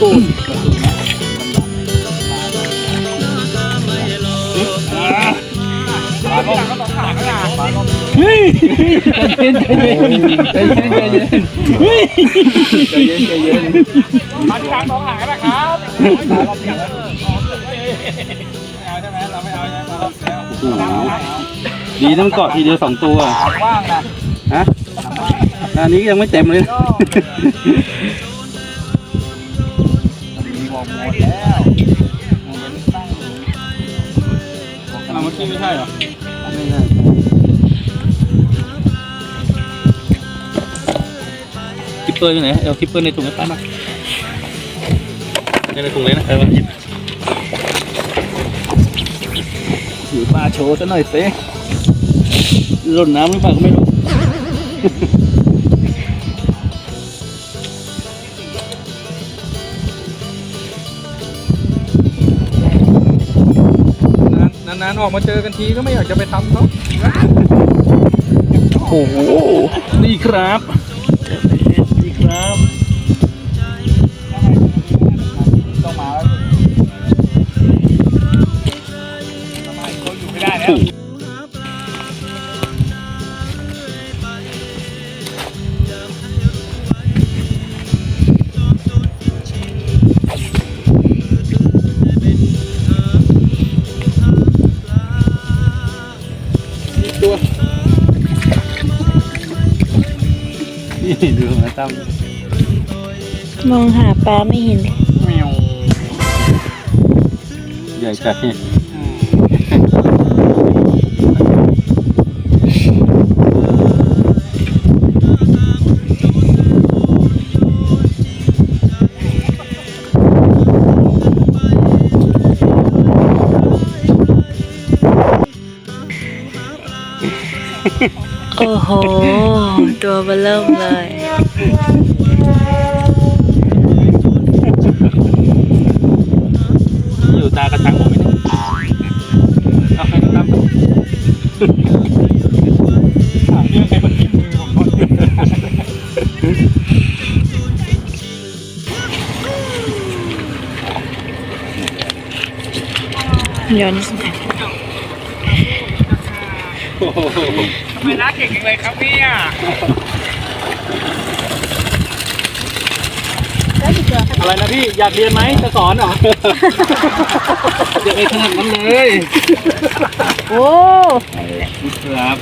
เฮ้ยใจเย็นใจเย็นใจเย็นใจเย็นเฮ้ยใจเย็นใจเย็นมาที่ร้านสองหางนะครับเราเปลี่ยนแล้วไม่เอาใช่ไหมเราไม่เอาใช่ไหมเราโอ้โหดีต้องเกาะทีเดียวสองตัวว่างนะฮะอันนี้ยังไม่เต็มเลย นะมีวงหมดแล้วมันตั้งเมื่อกี้ไม่ใช่เหรอไม่ใช่คิปเปอร์อยู่ไหนเอาคิปเปอร์ในถุงให้ป้ามาในถุงเลยนะเออมาหยิบถือปลาโชว์ซะหน่อยสิหล่นน้ำหรือเปล่าก็ไม่รู้ นานๆออกมาเจอกันทีก็ไม่อยากจะไปทำเขาโอ้โหนี่ครับนี่ครับ ตัวนี่ดูนะตั้มมองหาปลาไม่เห็นเลยแมวใหญ่จัดเนี่ย โอ้โห ตัวเบลเริ่มเลย อยู่ตากระชังผมไม่ได้เอาให้ตั้มถามเรื่องใครมันทิ้งมือผมก่อนย้อนโอ้โห ทำไมน้าเก่งจังเลยครับเนี่ยอะไรนะพี่อยากเรียนไหมจะสอนเหรออยากไปขนาดนั้นเลยโอ้ครับ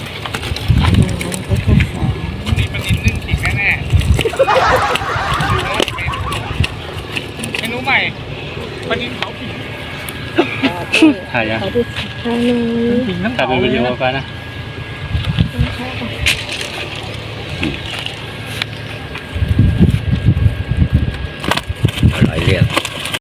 นี่ปลานินนึ่งขิงแน่ๆเมนูใหม่ปลานินเผาขิงถ่ายยังขอดูทางนึงขิงทั้งถ่ายเผาเป็นเลวิยดีโอนะไปนะ